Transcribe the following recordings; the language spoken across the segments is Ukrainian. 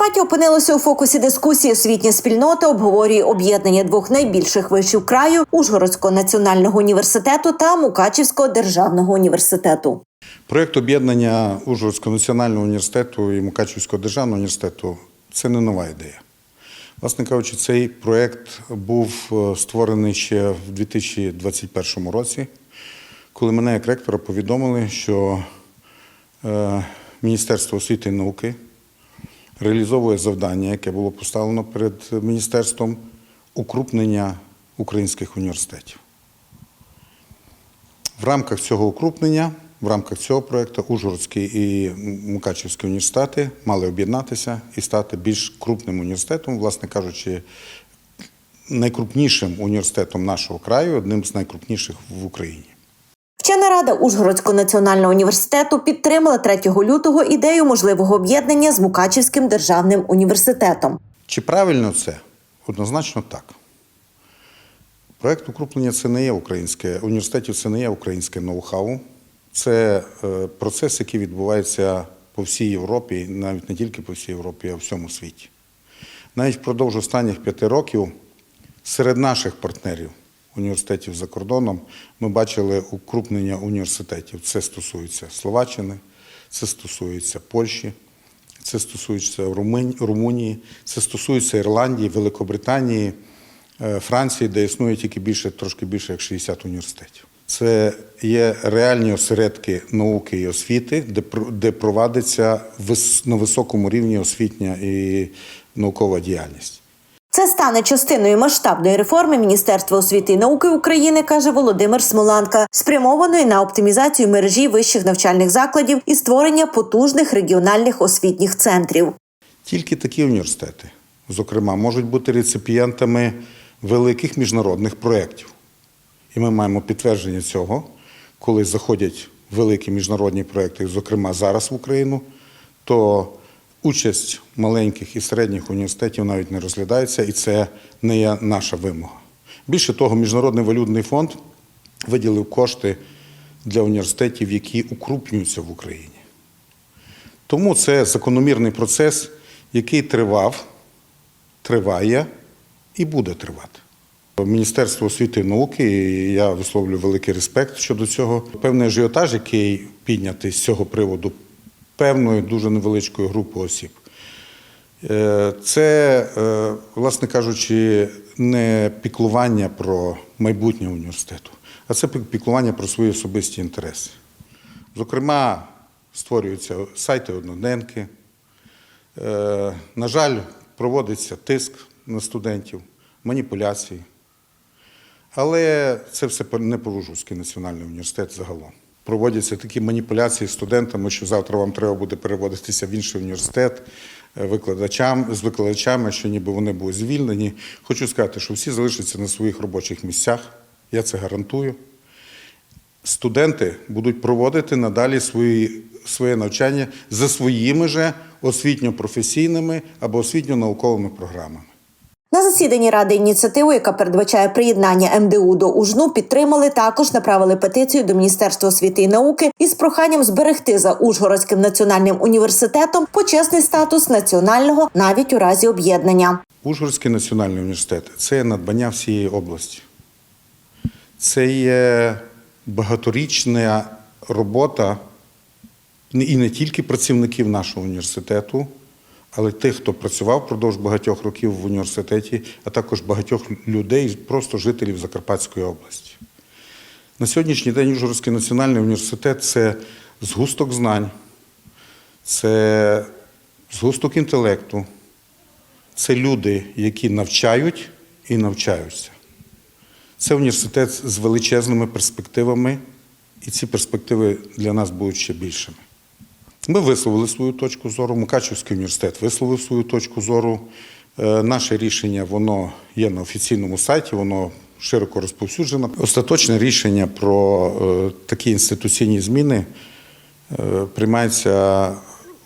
Закарпаття опинилося у фокусі дискусії. Освітня спільнота обговорює об'єднання двох найбільших вишів краю Ужгородського національного університету та Мукачівського державного університету. Проєкт об'єднання Ужгородського національного університету і Мукачівського державного університету це не нова ідея. Власне кажучи, цей проєкт був е, створений ще в 2021 році, коли мене як ректора повідомили, що е, Міністерство освіти і науки реалізовує завдання, яке було поставлено перед міністерством укрупнення українських університетів. В рамках цього укрупнення, в рамках цього проєкту Ужгородський і Мукачівський університети мали об'єднатися і стати більш крупним університетом, власне кажучи, найкрупнішим університетом нашого краю, одним з найкрупніших в Україні. Вчена рада Ужгородського національного університету підтримала 3 лютого ідею можливого об'єднання з Мукачівським державним університетом. Чи правильно це? Однозначно так. Проект укрупнення це не є українське, університетів це не є українське ноу-хау. Це е, процес, який відбувається по всій Європі, навіть не тільки по всій Європі, а в всьому світі. Навіть впродовж останніх п'яти років серед наших партнерів університетів за кордоном ми бачили укрупнення університетів. Це стосується Словаччини, це стосується Польщі, це стосується Румунії, це стосується Ірландії, Великобританії, е, Франції, де існує тільки більше, трошки більше як 60 університетів. Це є реальні осередки науки і освіти, де, де провадиться на високому рівні освітня і наукова діяльність. Це стане частиною масштабної реформи Міністерства освіти і науки України, каже Володимир Смоланка, спрямованої на оптимізацію мережі вищих навчальних закладів і створення потужних регіональних освітніх центрів. Тільки такі університети, зокрема, можуть бути реципієнтами великих міжнародних проєктів. І ми маємо підтвердження цього, коли заходять великі міжнародні проєкти, зокрема зараз в Україну, то участь маленьких і середніх університетів навіть не розглядається, і це не є наша вимога. Більше того, Міжнародний валютний фонд виділив кошти для університетів, які укрупнюються в Україні. Тому це закономірний процес, який тривав, триває і буде тривати. Міністерство освіти і науки, і я висловлюю великий респект щодо цього. Певний ажіотаж, який піднятий з цього приводу певною дуже невеличкою групою осіб. Е, Це, е, власне кажучи, не піклування про майбутнє університету, а це піклування про свої особисті інтереси. Зокрема, створюються сайти одноденки. Е, На жаль, проводиться тиск на студентів, маніпуляції. Але це все не про Ужгородський національний університет загалом. Проводяться такі маніпуляції студентами, що завтра вам треба буде переводитися в інший університет е, викладачам, з викладачами, що ніби вони будуть звільнені. Хочу сказати, що всі залишаться на своїх робочих місцях. Я це гарантую. Студенти будуть проводити надалі свої, своє навчання за своїми же освітньо-професійними або освітньо-науковими програмами. Засіданні ради ініціативу, яка передбачає приєднання МДУ до УЖНУ, підтримали також направили петицію до Міністерства освіти і науки із проханням зберегти за Ужгородським національним університетом почесний статус національного навіть у разі об'єднання. Ужгородський національний університет це надбання всієї області. Це є багаторічна робота і не тільки працівників нашого університету, але тих, хто працював впродовж багатьох років в університеті, а також багатьох людей, просто жителів Закарпатської області. На сьогоднішній день Ужгородський національний університет це згусток знань, це згусток інтелекту, це люди, які навчають і навчаються. Це університет з величезними перспективами, і ці перспективи для нас будуть ще більшими. Ми висловили свою точку зору, Мукачівський університет висловив свою точку зору. Е, Наше рішення воно є на офіційному сайті, воно широко розповсюджено. Остаточне рішення про е, такі інституційні зміни е, приймається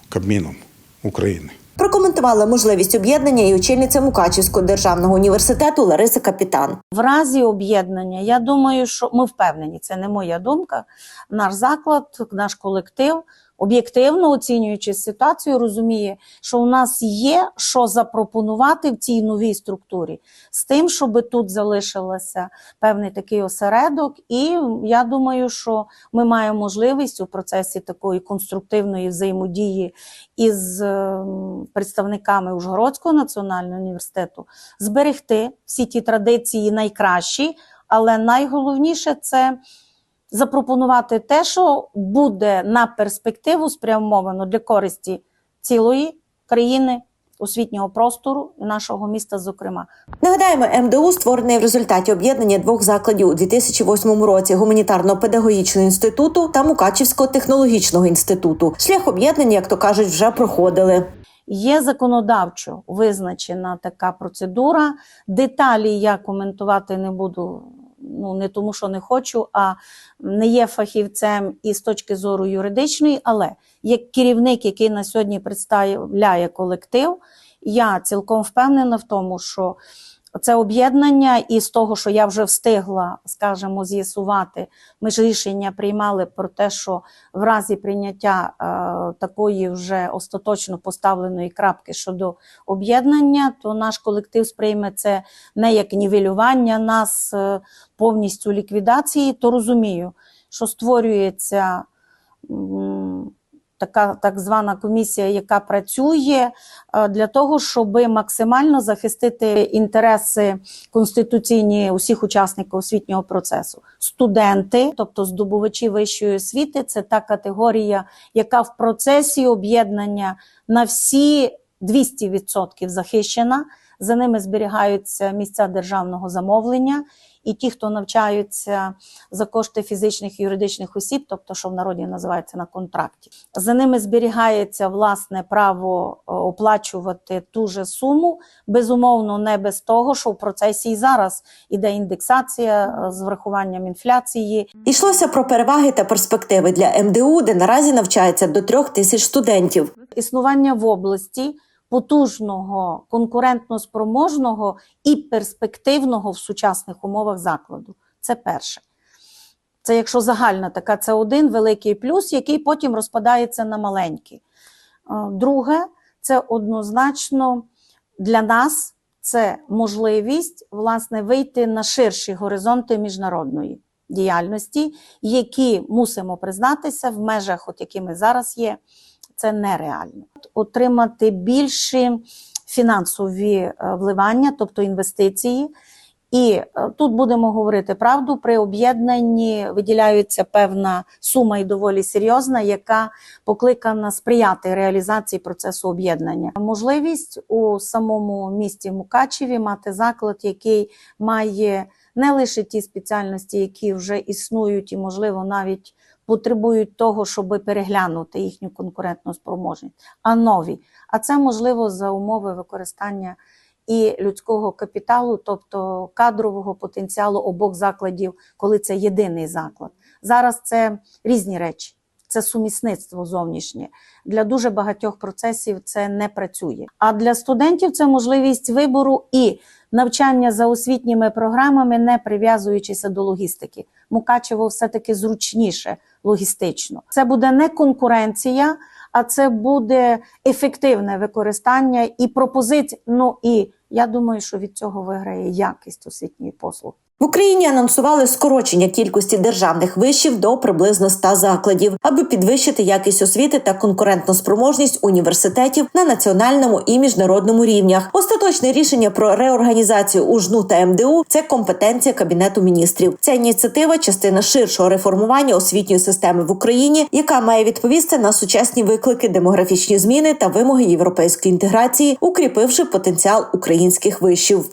Кабміном України. Прокоментувала можливість об'єднання і очільниця Мукачівського державного університету Лариса Капітан. В разі об'єднання, я думаю, що ми впевнені, це не моя думка. Наш заклад, наш колектив об'єктивно оцінюючи ситуацію, розуміє, що у нас є що запропонувати в цій новій структурі, з тим, щоб тут залишилося певний такий осередок. І я думаю, що ми маємо можливість у процесі такої конструктивної взаємодії із ем, представниками Ужгородського національного університету зберегти всі ті традиції найкращі, але найголовніше це запропонувати те, що буде на перспективу спрямовано для користі цілої країни, освітнього простору і нашого міста, зокрема. Нагадаємо, МДУ створений в результаті об'єднання двох закладів у 2008 році гуманітарно-педагогічного інституту та Мукачівського технологічного інституту. Шлях об'єднання, як то кажуть, вже проходили. Є законодавчо визначена така процедура. Деталі я коментувати не буду. Ну, не тому, що не хочу, а не є фахівцем і з точки зору юридичної, але як керівник, який на сьогодні представляє колектив, я цілком впевнена в тому, що це об'єднання, і з того, що я вже встигла, скажімо, з'ясувати, ми ж рішення приймали про те, що в разі прийняття е, такої вже остаточно поставленої крапки щодо об'єднання, то наш колектив сприйме це не як нівелювання нас е, повністю ліквідації, то розумію, що створюється. Така так звана комісія, яка працює е, для того, щоб максимально захистити інтереси конституційні усіх учасників освітнього процесу. Студенти, тобто здобувачі вищої освіти, це та категорія, яка в процесі об'єднання на всі 200% захищена. За ними зберігаються місця державного замовлення, і ті, хто навчаються за кошти фізичних і юридичних осіб, тобто, що в народі називається на контракті, за ними зберігається власне право е, оплачувати ту же суму, безумовно, не без того, що в процесі і зараз іде індексація е, з врахуванням інфляції, Йшлося про переваги та перспективи. Для МДУ, де наразі навчається до трьох тисяч студентів. існування в області потужного, конкурентно спроможного і перспективного в сучасних умовах закладу. Це перше. Це якщо загальна така, це один великий плюс, який потім розпадається на маленькі. Е, Друге, це однозначно для нас це можливість власне вийти на ширші горизонти міжнародної діяльності, які мусимо признатися в межах, от які ми зараз є, це нереально. Отримати більші фінансові е, вливання, тобто інвестиції. І е, тут будемо говорити правду, при об'єднанні виділяється певна сума і доволі серйозна, яка покликана сприяти реалізації процесу об'єднання. Можливість у самому місті Мукачеві мати заклад, який має не лише ті спеціальності, які вже існують, і, можливо, навіть потребують того, щоб переглянути їхню конкурентну спроможність, а нові. А це можливо за умови використання і людського капіталу, тобто кадрового потенціалу обох закладів, коли це єдиний заклад. Зараз це різні речі. Це сумісництво зовнішнє. Для дуже багатьох процесів це не працює. А для студентів це можливість вибору і навчання за освітніми програмами, не прив'язуючися до логістики. Мукачево все-таки зручніше логістично. Це буде не конкуренція, а це буде ефективне використання і пропозицій. Ну і я думаю, що від цього виграє якість освітньої послуги. В Україні анонсували скорочення кількості державних вишів до приблизно 100 закладів, аби підвищити якість освіти та конкурентну спроможність університетів на національному і міжнародному рівнях. Остаточне рішення про реорганізацію УЖНУ та МДУ це компетенція кабінету міністрів. Ця ініціатива частина ширшого реформування освітньої системи в Україні, яка має відповісти на сучасні виклики, демографічні зміни та вимоги європейської інтеграції, укріпивши потенціал українських вишів.